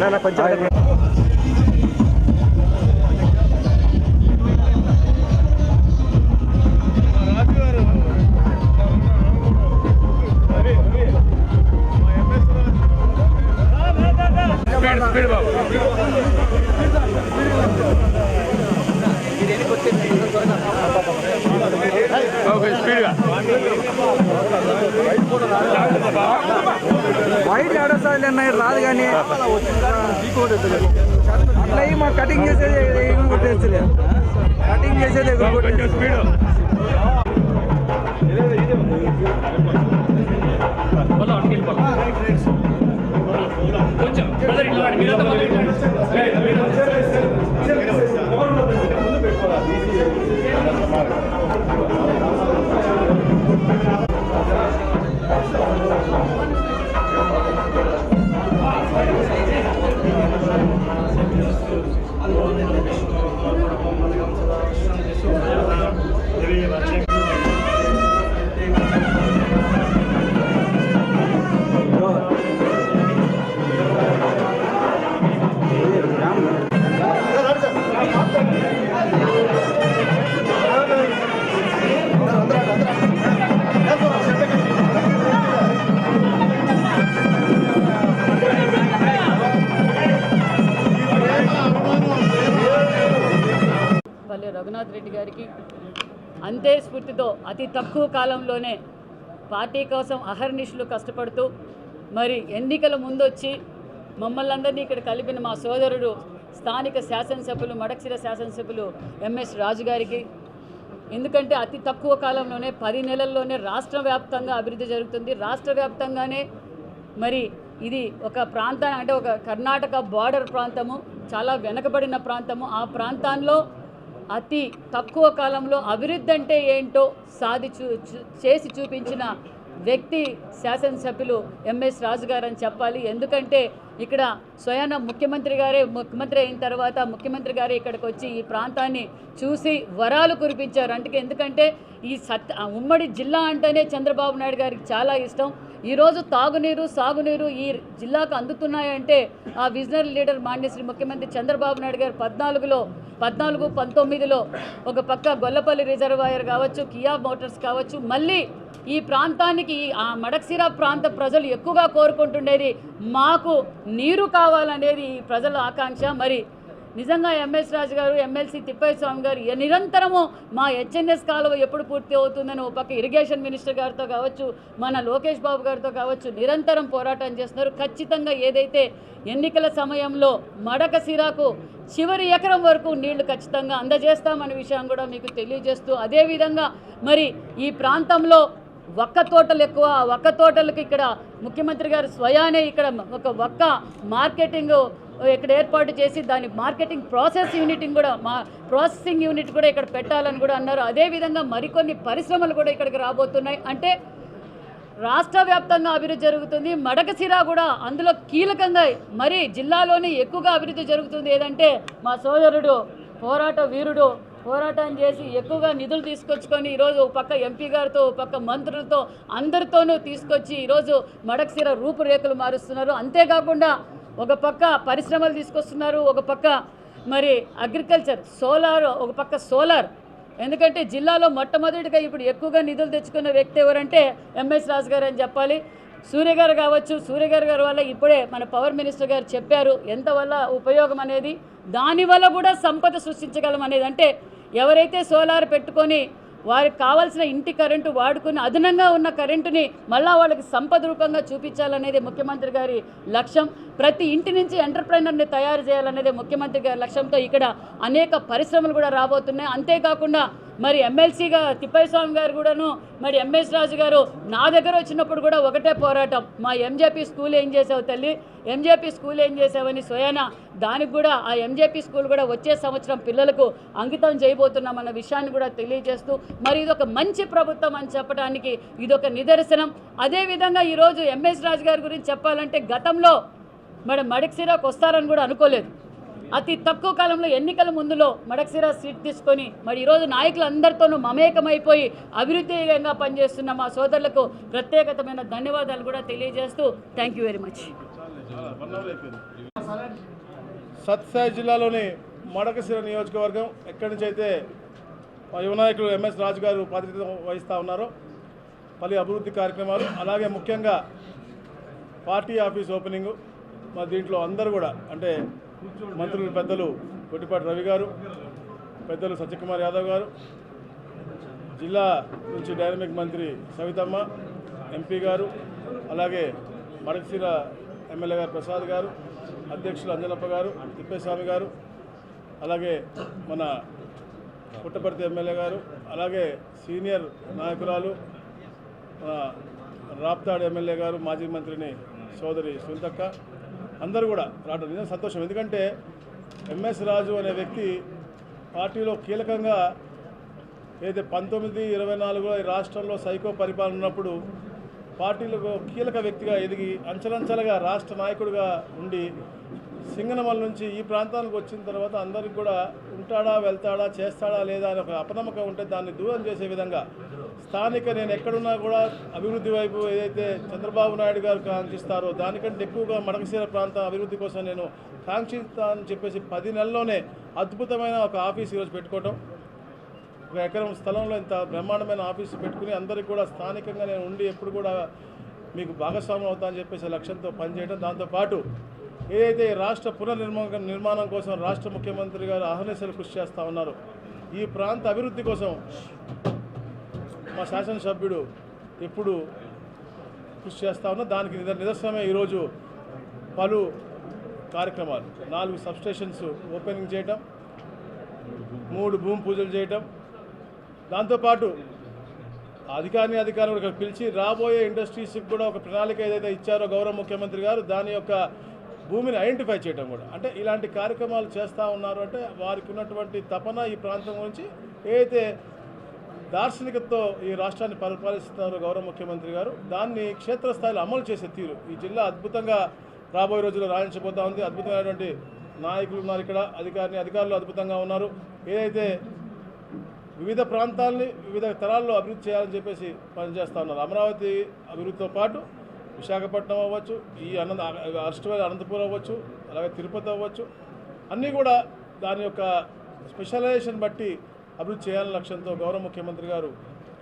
ನಾನು ಕೊಂಚ Spirit, Spirit Bob. కాదు కానీ అట్లా మా కటింగ్ చేసేది ఎగురు కొట్టేస్తుంది కటింగ్ చేసేది ఎగురు కొట్టేస్తుంది పల్లె రెడ్డి గారికి అంతే స్ఫూర్తితో అతి తక్కువ కాలంలోనే పార్టీ కోసం అహర్నిశలు కష్టపడుతూ మరి ఎన్నికల ముందొచ్చి మమ్మల్ని అందరినీ ఇక్కడ కలిపిన మా సోదరుడు స్థానిక శాసనసభ్యులు మడక్సిర శాసనసభ్యులు ఎంఎస్ రాజు గారికి. ఎందుకంటే అతి తక్కువ కాలంలోనే పది నెలల్లోనే రాష్ట్ర వ్యాప్తంగా అభివృద్ధి జరుగుతుంది. రాష్ట్ర వ్యాప్తంగానే మరి ఇది ఒక ప్రాంతాన్ని అంటే ఒక కర్ణాటక బార్డర్ ప్రాంతము చాలా వెనకబడిన ప్రాంతము. ఆ ప్రాంతాల్లో అతి తక్కువ కాలంలో అభివృద్ధి అంటే ఏంటో సాధి చూ చూ- చేసి చూపించిన వ్యక్తి శాసనసభ్యులు ఎంఎస్ రాజు గారు అని చెప్పాలి. ఎందుకంటే ఇక్కడ స్వయాన ముఖ్యమంత్రి గారే ముఖ్యమంత్రి అయిన తర్వాత ముఖ్యమంత్రి గారే ఇక్కడికి వచ్చి ఈ ప్రాంతాన్ని చూసి వరాలు కురిపించారు. అంటే ఎందుకంటే ఈ సత్ ఉమ్మడి జిల్లా అంటేనే చంద్రబాబు నాయుడు గారికి చాలా ఇష్టం. ఈరోజు తాగునీరు సాగునీరు ఈ జిల్లాకు అందుతున్నాయంటే ఆ విజనరీ లీడర్ మాన్యశ్రీ ముఖ్యమంత్రి చంద్రబాబు నాయుడు గారు పద్నాలుగులో పద్నాలుగు పంతొమ్మిదిలో ఒక పక్క గొల్లపల్లి రిజర్వాయర్ కావచ్చు కియా మోటార్స్ కావచ్చు మళ్ళీ ఈ ప్రాంతానికి ఆ మడక్సిరా ప్రాంత ప్రజలు ఎక్కువగా కోరుకుంటుండేది మాకు నీరు కావాలనేది ఈ ప్రజల ఆకాంక్ష. మరి నిజంగా ఎంఎస్ రాజు గారు ఎమ్మెల్సీ తిప్పయ్య స్వామి గారు నిరంతరము మా హెచ్ఎన్ఎస్ కాలువ ఎప్పుడు పూర్తి అవుతుందని ఒక పక్క ఇరిగేషన్ మినిస్టర్ గారితో కావచ్చు మన లోకేష్ బాబు గారితో కావచ్చు నిరంతరం పోరాటం చేస్తున్నారు. ఖచ్చితంగా ఏదైతే ఎన్నికల సమయంలో మడక సిరాకు చివరి ఎకరం వరకు నీళ్ళు ఖచ్చితంగా అందజేస్తామనే విషయం కూడా మీకు తెలియజేస్తూ అదేవిధంగా మరి ఈ ప్రాంతంలో ఒక్క తోటలు ఎక్కువ ఆ ఒక్క తోటలకు ఇక్కడ ముఖ్యమంత్రి గారు స్వయానే ఇక్కడ ఒక ఒక్క మార్కెటింగ్ ఇక్కడ ఏర్పాటు చేసి దాని మార్కెటింగ్ ప్రాసెస్ యూనిట్ని కూడా మా ప్రాసెసింగ్ యూనిట్ కూడా ఇక్కడ పెట్టాలని కూడా అన్నారు. అదేవిధంగా మరికొన్ని పరిశ్రమలు కూడా ఇక్కడికి రాబోతున్నాయి. అంటే రాష్ట్ర వ్యాప్తంగా అభివృద్ధి జరుగుతుంది. మడకసిరా కూడా అందులో కీలకంగా మరి జిల్లాలోనే ఎక్కువగా అభివృద్ధి జరుగుతుంది. ఏదంటే మా సోదరుడు పోరాట వీరుడు పోరాటం చేసి ఎక్కువగా నిధులు తీసుకొచ్చుకొని ఈరోజు ఒక పక్క ఎంపీ గారితో ఒక పక్క మంత్రులతో అందరితోనూ తీసుకొచ్చి ఈరోజు మడక్సిర రూపురేఖలు మారుస్తున్నారు. అంతేకాకుండా ఒక పక్క పరిశ్రమలు తీసుకొస్తున్నారు ఒక పక్క మరి అగ్రికల్చర్ సోలార్ ఒక పక్క సోలార్. ఎందుకంటే జిల్లాలో మొట్టమొదటిగా ఇప్పుడు ఎక్కువగా నిధులు తెచ్చుకున్న వ్యక్తి ఎవరంటే ఎంఎస్ రాజు గారు అని చెప్పాలి. సూర్య గారు కావచ్చు సూర్య గారు గారి వల్ల ఇప్పుడే మన పవర్ మినిస్టర్ గారు చెప్పారు ఎంత వల్ల ఉపయోగం అనేది దానివల్ల కూడా సంపద సృష్టించగలం అనేది. అంటే ఎవరైతే సోలార్ పెట్టుకొని వారికి కావాల్సిన ఇంటి కరెంటు వాడుకుని అదనంగా ఉన్న కరెంటుని మళ్ళా వాళ్ళకి సంపద రూపంగా చూపించాలనేది ముఖ్యమంత్రి గారి లక్ష్యం. ప్రతి ఇంటి నుంచి ఎంటర్ప్రైనర్ని తయారు చేయాలనేది ముఖ్యమంత్రి గారి లక్ష్యంతో ఇక్కడ అనేక పరిశ్రమలు కూడా రాబోతున్నాయి. అంతేకాకుండా మరి ఎమ్మెల్సీగా తిప్పయ్య స్వామి గారు కూడాను మరి ఎంఎస్ రాజు గారు నా దగ్గర వచ్చినప్పుడు కూడా ఒకటే పోరాటం. మా ఎంజేపీ స్కూల్ ఏం చేసావు తల్లి? ఎంజేపీ స్కూల్ ఏం చేసావని స్వయాన దానికి కూడా ఆ ఎంజేపీ స్కూల్ కూడా వచ్చే సంవత్సరం పిల్లలకు అంకితం చేయబోతున్నామన్న విషయాన్ని కూడా తెలియజేస్తూ మరి ఇదొక మంచి ప్రభుత్వం అని చెప్పడానికి ఇదొక నిదర్శనం. అదేవిధంగా ఈరోజు ఎంఎస్ రాజు గారి గురించి చెప్పాలంటే గతంలో మరి మడక్సిరాకు వస్తారని కూడా అనుకోలేదు. అతి తక్కువ కాలంలో ఎన్నికల ముందులో మడక్సిరా సీట్ తీసుకొని మరి ఈరోజు నాయకులందరితోనూ మమేకమైపోయి అభివృద్ధిగా పనిచేస్తున్న మా సోదరులకు ప్రత్యేకతమైన ధన్యవాదాలు కూడా తెలియజేస్తూ thank you very much. Satyasai జిల్లాలోని మడకసిర నియోజకవర్గం ఎక్కడి నుంచి అయితే యువనాయకులు ఎంఎస్ రాజు గారు ప్రాతినిధ్యం వహిస్తూ ఉన్నారో పలు అభివృద్ధి కార్యక్రమాలు అలాగే ముఖ్యంగా పార్టీ ఆఫీస్ ఓపెనింగు మా దీంట్లో అందరూ కూడా అంటే మంత్రులు పెద్దలు కొట్టిపాటి రవి గారు పెద్దలు సత్యకుమార్ యాదవ్ గారు జిల్లా నుంచి డైనమిక్ మంత్రి సవితమ్మ ఎంపీ గారు అలాగే మడకశిర ఎమ్మెల్యే గారు ప్రసాద్ గారు అధ్యక్షులు అంజనప్ప గారు తిప్పేస్వామి గారు అలాగే మన పుట్టపర్తి ఎమ్మెల్యే గారు అలాగే సీనియర్ నాయకురాలు మన రాప్తాడు ఎమ్మెల్యే గారు మాజీ మంత్రిని సోదరి సుంతక్క అందరూ కూడా రావడం నిజంగా సంతోషం. ఎందుకంటే ఎంఎస్ రాజు అనే వ్యక్తి పార్టీలో కీలకంగా ఏదైతే పంతొమ్మిది ఇరవై నాలుగులో రాష్ట్రంలో సైకో పరిపాలన ఉన్నప్పుడు పార్టీలకు కీలక వ్యక్తిగా ఎదిగి అంచలంచలుగా రాష్ట్ర నాయకుడిగా ఉండి సింగనమల నుంచి ఈ ప్రాంతానికి వచ్చిన తర్వాత అందరికి కూడా ఉంటాడా వెళ్తాడా చేస్తాడా లేదా అని ఒక అపనమ్మకం ఉంటే దాన్ని దూరం చేసే విధంగా స్థానిక నేను ఎక్కడున్నా కూడా అభివృద్ధి వైపు ఏదైతే చంద్రబాబు నాయుడు గారు కాంక్షిస్తారో దానికంటే ఎక్కువగా మడకశీర ప్రాంతం అభివృద్ధి కోసం నేను కాంక్షిస్తానని చెప్పేసి పది నెలల్లోనే అద్భుతమైన ఒక ఆఫీస్ ఈరోజు పెట్టుకోవటం. ఒక ఎకరం స్థలంలో ఇంత బ్రహ్మాండమైన ఆఫీసు పెట్టుకుని అందరికీ కూడా స్థానికంగా నేను ఉండి ఎప్పుడు కూడా మీకు భాగస్వామ్యం అవుతానని చెప్పేసి లక్ష్యంతో పనిచేయడం దాంతోపాటు ఏదైతే రాష్ట్ర పునర్నిర్మాణ నిర్మాణం కోసం రాష్ట్ర ముఖ్యమంత్రి గారు అహర్నిశలు కృషి చేస్తూ ఉన్నారు. ఈ ప్రాంత అభివృద్ధి కోసం మా శాసనసభ్యుడు ఎప్పుడు కృషి చేస్తూ ఉన్నా దానికి నిద- నిదర్శనమే ఈరోజు పలు కార్యక్రమాలు. నాలుగు సబ్స్టేషన్స్ ఓపెనింగ్ చేయటం మూడు భూమి పూజలు చేయటం. దాంతోపాటు అధికారిని అధికారులు ఇక్కడ పిలిచి రాబోయే ఇండస్ట్రీస్కి కూడా ఒక ప్రణాళిక ఏదైతే ఇచ్చారో గౌరవ ముఖ్యమంత్రి గారు దాని యొక్క భూమిని ఐడెంటిఫై చేయడం కూడా. అంటే ఇలాంటి కార్యక్రమాలు చేస్తూ ఉన్నారు అంటే వారికి ఉన్నటువంటి తపన ఈ ప్రాంతం గురించి ఏదైతే దార్శనికతో ఈ రాష్ట్రాన్ని పరిపాలిస్తున్నారు గౌరవ ముఖ్యమంత్రి గారు. దాన్ని క్షేత్రస్థాయిలో అమలు చేసే తీరు ఈ జిల్లా అద్భుతంగా రాబోయే రోజుల్లో రాణించబోతా ఉంది. అద్భుతమైనటువంటి నాయకులు ఉన్నారు ఇక్కడ. అధికారిని అధికారులు అద్భుతంగా ఉన్నారు. ఏదైతే వివిధ ప్రాంతాలని వివిధ తరాల్లో అభివృద్ధి చేయాలని చెప్పేసి పనిచేస్తూ ఉన్నారు. అమరావతి అభివృద్ధితో పాటు విశాఖపట్నం అవ్వచ్చు ఈ అనంత అష్టమైన అనంతపురం అవ్వచ్చు అలాగే తిరుపతి అవ్వచ్చు. అన్నీ కూడా దాని యొక్క స్పెషలైజేషన్ బట్టి అభివృద్ధి చేయాలని లక్ష్యంతో గౌరవ ముఖ్యమంత్రి గారు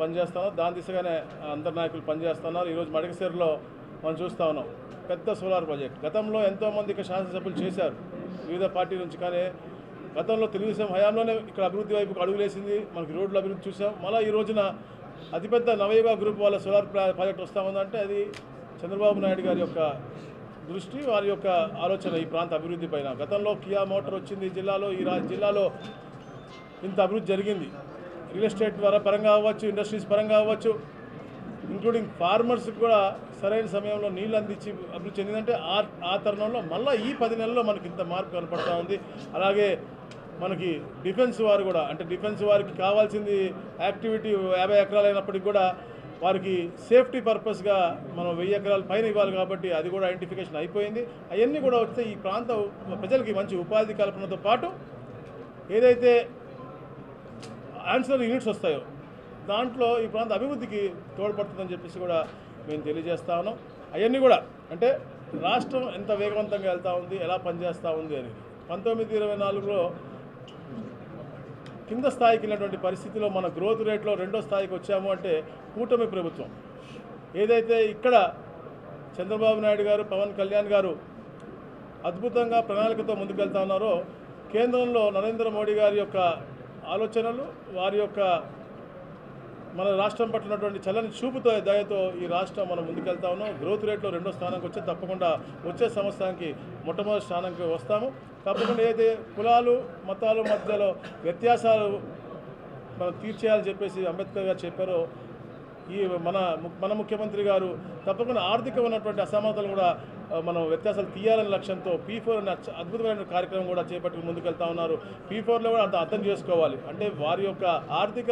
పనిచేస్తున్నారు. దాని దిశగానే అందరి నాయకులు పనిచేస్తున్నారు. ఈరోజు మడకసేరులో మనం చూస్తూ ఉన్నాం. పెద్ద సోలార్ ప్రాజెక్ట్. గతంలో ఎంతోమంది ఇక్కడ శాసనసభ్యులు చేశారు. వివిధ పార్టీ నుంచి కానీ గతంలో తెలుగుదేశం హయాంలోనే ఇక్కడ అభివృద్ధి వైపుకు అడుగులేసింది. మనకి రోడ్ల అభివృద్ధి చూసాం. మళ్ళీ ఈ రోజున అతిపెద్ద నవయుగ గ్రూప్ వాళ్ళ సోలార్ ప్రా- ప్రాజెక్ట్ వస్తూ ఉందంటే అది చంద్రబాబు నాయుడు గారి యొక్క దృష్టి వారి యొక్క ఆలోచన ఈ ప్రాంత అభివృద్ధి పైన. గతంలో కియా మోటార్ వచ్చింది జిల్లాలో ఈ రా జిల్లాలో ఇంత అభివృద్ధి జరిగింది. రియల్ ఎస్టేట్ ద్వారా పరంగా అవ్వచ్చు ఇండస్ట్రీస్ పరంగా అవ్వచ్చు ఇంక్లూడింగ్ ఫార్మర్స్కి కూడా సరైన సమయంలో నీళ్ళు అందించి అభివృద్ధి చెందిందంటే ఆ ఆ తరుణంలో మళ్ళీ ఈ పది నెలల్లో మనకి ఇంత మార్పు కనపడుతూ ఉంది. అలాగే మనకి డిఫెన్స్ వారు కూడా అంటే డిఫెన్స్ వారికి కావాల్సింది యాక్టివిటీ యాభై ఎకరాలు అయినప్పటికీ కూడా వారికి సేఫ్టీ పర్పస్గా మనం వెయ్యి ఎకరాల పైన ఇవ్వాలి కాబట్టి అది కూడా ఐడెంటిఫికేషన్ అయిపోయింది. అవన్నీ కూడా వస్తే ఈ ప్రాంత ప్రజలకి మంచి ఉపాధి కల్పనతో పాటు ఏదైతే ఆన్సర్ యూనిట్స్ వస్తాయో. దాంట్లో ఈ ప్రాంత అభివృద్ధికి తోడ్పడుతుందని చెప్పేసి కూడా మేము తెలియజేస్తా ఉన్నాం. అవన్నీ కూడా అంటే రాష్ట్రం ఎంత వేగవంతంగా వెళ్తూ ఉంది ఎలా పనిచేస్తూ ఉంది అనేది. పంతొమ్మిది ఇరవై నాలుగులో కింద స్థాయికి వెళ్ళినటువంటి పరిస్థితిలో మన గ్రోత్ రేట్లో రెండో స్థాయికి వచ్చాము అంటే కూటమి ప్రభుత్వం. ఏదైతే ఇక్కడ చంద్రబాబు నాయుడు గారు పవన్ కళ్యాణ్ గారు అద్భుతంగా ప్రణాళికతో ముందుకెళ్తా ఉన్నారో కేంద్రంలో నరేంద్ర మోడీ గారి యొక్క ఆలోచనలు వారి యొక్క మన రాష్ట్రం పట్ల ఉన్నటువంటి చల్లని చూపుతో దయతో ఈ రాష్ట్రం మనం ముందుకెళ్తా ఉన్నాం. గ్రోత్ రేట్లో రెండో స్థానానికి వచ్చి తప్పకుండా వచ్చే సంవత్సరానికి మొట్టమొదటి స్థానానికి వస్తాము. తప్పకుండా ఏదైతే కులాలు మతాలు మధ్యలో వ్యత్యాసాలు మనం తీర్చేయాలని చెప్పేసి అంబేద్కర్ గారు చెప్పారో ఈ మన ము- మన ముఖ్యమంత్రి గారు తప్పకుండా ఆర్థిక ఉన్నటువంటి అసమానతలు కూడా మనం వ్యత్యాసాలు తీయాలనే లక్ష్యంతో పీ ఫోర్ అనే అద్భుతమైన కార్యక్రమం కూడా చేపట్టుకుని ముందుకెళ్తా ఉన్నారు. పీ ఫోర్లో కూడా అంత అర్థం చేసుకోవాలి. అంటే వారి యొక్క ఆర్థిక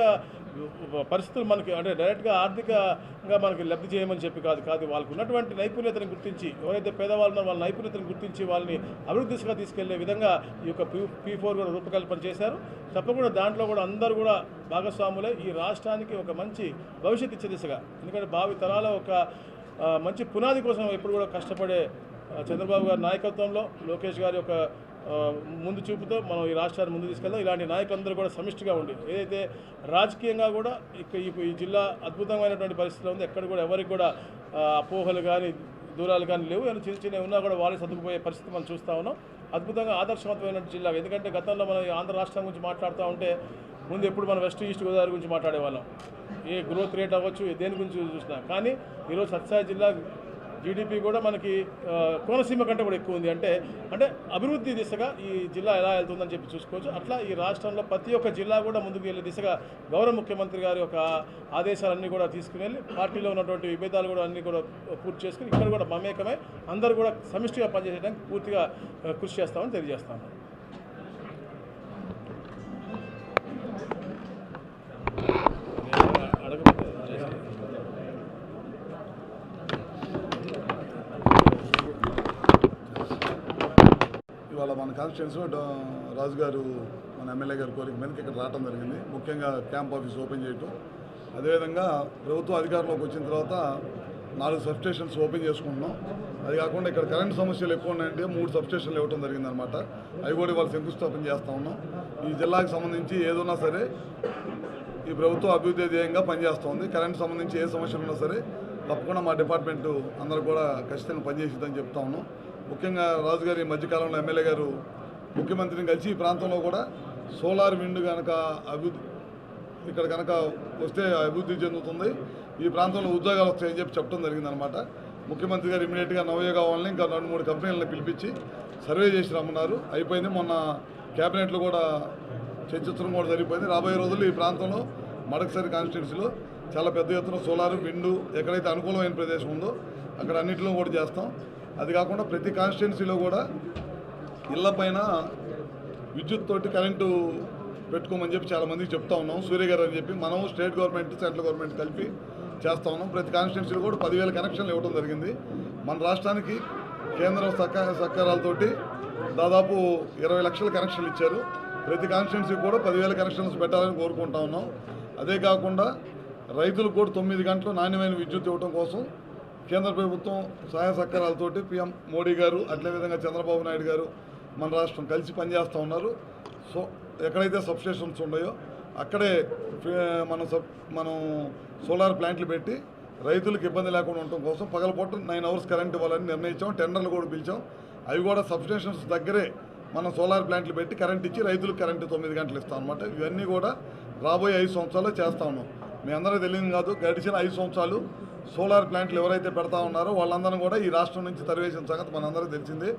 పరిస్థితులు మనకి అంటే డైరెక్ట్గా ఆర్థికంగా మనకి లబ్ధి చేయమని చెప్పి కాదు కాదు. వాళ్ళకు ఉన్నటువంటి నైపుణ్యతను గుర్తించి ఎవరైతే పేదవాళ్ళు ఉన్నారో వాళ్ళ నైపుణ్యతను గుర్తించి వాళ్ళని అభివృద్ధి దిశగా తీసుకెళ్ళే విధంగా ఈ యొక్క పీ పీ ఫోర్ కూడా రూపకల్పన చేశారు. తప్పకుండా దాంట్లో కూడా అందరూ కూడా భాగస్వాములే ఈ రాష్ట్రానికి ఒక మంచి భవిష్యత్ ఇచ్చే దిశగా ఎందుకంటే భావి తరాల ఒక మంచి పునాది కోసం ఎప్పుడు కూడా కష్టపడే చంద్రబాబు గారి నాయకత్వంలో లోకేష్ గారి యొక్క ముందు చూపుతో మనం ఈ రాష్ట్రాన్ని ముందు తీసుకెళ్దాం. ఇలాంటి నాయకులందరూ కూడా సమిష్టిగా ఉండి ఏదైతే రాజకీయంగా కూడా ఇక ఈ ఈ జిల్లా అద్భుతమైనటువంటి పరిస్థితిలో ఉంది ఎక్కడ కూడా ఎవరికి కూడా అపోహలు కానీ దూరాలు కానీ లేవు. ఏమైనా చిన్న చిన్న ఉన్నా కూడా వాళ్ళే సర్దుకుపోయే పరిస్థితి మనం చూస్తూ ఉన్నాం. అద్భుతంగా ఆదర్శవంతమైన జిల్లా. ఎందుకంటే గతంలో మనం ఈ ఆంధ్ర రాష్ట్రం గురించి మాట్లాడుతూ ఉంటే ముందు ఎప్పుడు మనం వెస్ట్ ఈస్ట్ గోదావరి గురించి మాట్లాడేవాళ్ళం. ఏ గ్రోత్ రేట్ అవ్వచ్చు దేని గురించి చూసినా. కానీ ఈరోజు సత్సాయి జిల్లా జీడిపి కూడా మనకి కోనసీమ కంటే కూడా ఎక్కువ ఉంది. అంటే అంటే అభివృద్ధి దిశగా ఈ జిల్లా ఎలా వెళ్తుందని చెప్పి చూసుకోవచ్చు. అట్లా ఈ రాష్ట్రంలో ప్రతి ఒక్క జిల్లా కూడా ముందుకు వెళ్ళే దిశగా గౌరవ ముఖ్యమంత్రి గారి యొక్క ఆదేశాలన్నీ కూడా తీసుకుని వెళ్ళి పార్టీలో ఉన్నటువంటి విభేదాలు కూడా అన్నీ కూడా పూర్తి చేసుకుని ఇక్కడ కూడా మమేకమై అందరూ కూడా సమిష్టిగా పనిచేయడానికి పూర్తిగా కృషి చేస్తామని తెలియజేస్తాను. కాన్స్టిట్యున్సీలో రాజు గారు మన ఎమ్మెల్యే గారి కోరిక మీదకి ఇక్కడ రావడం జరిగింది. ముఖ్యంగా క్యాంప్ ఆఫీస్ ఓపెన్ చేయటం. అదేవిధంగా ప్రభుత్వం అధికారంలోకి వచ్చిన తర్వాత నాలుగు సబ్స్టేషన్స్ ఓపెన్ చేసుకుంటున్నాం. అది కాకుండా ఇక్కడ కరెంట్ సమస్యలు ఎక్కువ ఉన్నాయంటే మూడు సబ్స్టేషన్లు ఇవ్వడం జరిగిందనమాట అవి కూడా వాళ్ళు శంకుస్థాపన చేస్తూ ఉన్నాం. ఈ జిల్లాకు సంబంధించి ఏదైనా సరే ఈ ప్రభుత్వం అభివృద్ధి ధ్యేయంగా పనిచేస్తోంది కరెంట్ సంబంధించి ఏ సమస్యలు ఉన్నా సరే తప్పకుండా మా డిపార్ట్మెంట్ అందరూ కూడా ఖచ్చితంగా పనిచేసిద్దని చెప్తా ఉన్నాం. ముఖ్యంగా రాజుగారి మధ్యకాలంలో ఎమ్మెల్యే గారు ముఖ్యమంత్రిని కలిసి ఈ ప్రాంతంలో కూడా సోలార్ విండ్ కనుక అభివృద్ధి ఇక్కడ కనుక వస్తే అభివృద్ధి చెందుతుంది. ఈ ప్రాంతంలో ఉద్యోగాలు వస్తాయని చెప్పి చెప్పడం జరిగిందనమాట ముఖ్యమంత్రి గారు ఇమీడియట్గా నవయోగ వాళ్ళని ఇంకా రెండు మూడు కంపెనీలను పిలిపించి సర్వే చేసి రమ్మన్నారు. అయిపోయింది. మొన్న క్యాబినెట్లో కూడా చర్చించడం కూడా జరిగిపోయింది. రాబోయే రోజులు ఈ ప్రాంతంలో మడకసరి కాన్స్టిట్యున్సీలో చాలా పెద్ద ఎత్తున సోలార్ విండు ఎక్కడైతే అనుకూలమైన ప్రదేశం ఉందో అక్కడ అన్నింటిలో కూడా చేస్తాం. అది కాకుండా ప్రతి కాన్స్టిట్యున్సీలో కూడా ఇళ్ళ పైన విద్యుత్ తోటి కరెంటు పెట్టుకోమని చెప్పి చాలామందికి చెప్తా ఉన్నాం. సూర్య గారు అని చెప్పి మనం స్టేట్ గవర్నమెంట్ సెంట్రల్ గవర్నమెంట్ కలిపి చేస్తా ఉన్నాం. ప్రతి కాన్స్టిట్యున్సీలో కూడా పదివేల కనెక్షన్లు ఇవ్వడం జరిగింది. మన రాష్ట్రానికి కేంద్ర సహకార సహకారాలతోటి దాదాపు ఇరవై లక్షల కనెక్షన్లు ఇచ్చారు. ప్రతి కాన్స్టిట్యున్సీకి కూడా పదివేల కనెక్షన్స్ పెట్టాలని కోరుకుంటా ఉన్నాం. అదే కాకుండా రైతులకు కూడా తొమ్మిది గంటలు నాణ్యమైన విద్యుత్ ఇవ్వడం కోసం కేంద్ర ప్రభుత్వం సహాయ సహకారాలతోటి పిఎం మోడీ గారు అట్లే విధంగా చంద్రబాబు నాయుడు గారు మన రాష్ట్రం కలిసి పనిచేస్తూ ఉన్నారు. సో ఎక్కడైతే సబ్స్టేషన్స్ ఉన్నాయో అక్కడే మనం సబ్ మనం సోలార్ ప్లాంట్లు పెట్టి రైతులకు ఇబ్బంది లేకుండా ఉండటం కోసం పగలపూట నైన్ అవర్స్ కరెంట్ ఇవ్వాలని నిర్ణయించాం టెండర్లు కూడా పిలిచాం. అవి కూడా సబ్స్టేషన్స్ దగ్గరే మనం సోలార్ ప్లాంట్లు పెట్టి కరెంట్ ఇచ్చి రైతులకు కరెంటు తొమ్మిది గంటలు ఇస్తాం అనమాట ఇవన్నీ కూడా రాబోయే ఐదు సంవత్సరాలు చేస్తా ఉన్నాం. మీ అందరికీ తెలియదు కాదు గడిచిన ఐదు సంవత్సరాలు సోలార్ ప్లాంట్లు ఎవరైతే పెడతా ఉన్నారో వాళ్ళందరం కూడా ఈ రాష్ట్రం నుంచి తరివేసిన సంగతి మనందరికీ తెలిసిందే.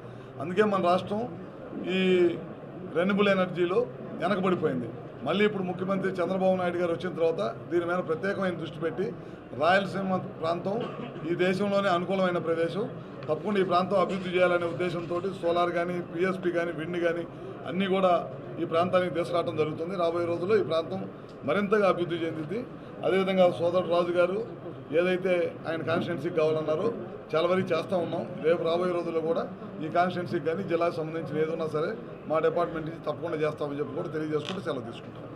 అందుకే మన రాష్ట్రం ఈ రెన్యూబుల్ ఎనర్జీలో వెనకబడిపోయింది. మళ్ళీ ఇప్పుడు ముఖ్యమంత్రి చంద్రబాబు నాయుడు గారు వచ్చిన తర్వాత దీని మీద ప్రత్యేకమైన దృష్టి పెట్టి రాయలసీమ ప్రాంతం ఈ దేశంలోనే అనుకూలమైన ప్రదేశం. తప్పకుండా ఈ ప్రాంతం అభివృద్ధి చేయాలనే ఉద్దేశంతో సోలార్ కానీ పిఎస్పి కానీ విండ్ కానీ అన్నీ కూడా ఈ ప్రాంతానికి తీసుకురావడం జరుగుతుంది. రాబోయే రోజుల్లో ఈ ప్రాంతం మరింతగా అభివృద్ధి చెందింది అదేవిధంగా సోదరుడు రాజు గారు ఏదైతే ఆయన కాన్స్టిట్యున్సీకి కావాలన్నారో చాలా వరకు చేస్తూ ఉన్నాం. రేపు రాబోయే రోజుల్లో కూడా ఈ కాన్స్టిట్యున్సీకి కానీ జిల్లాకు సంబంధించిన ఏదైనా సరే మా డిపార్ట్మెంట్ నుంచి తప్పకుండా చేస్తామని చెప్పి కూడా తెలియజేసుకుంటూ సెలవు తీసుకుంటాం.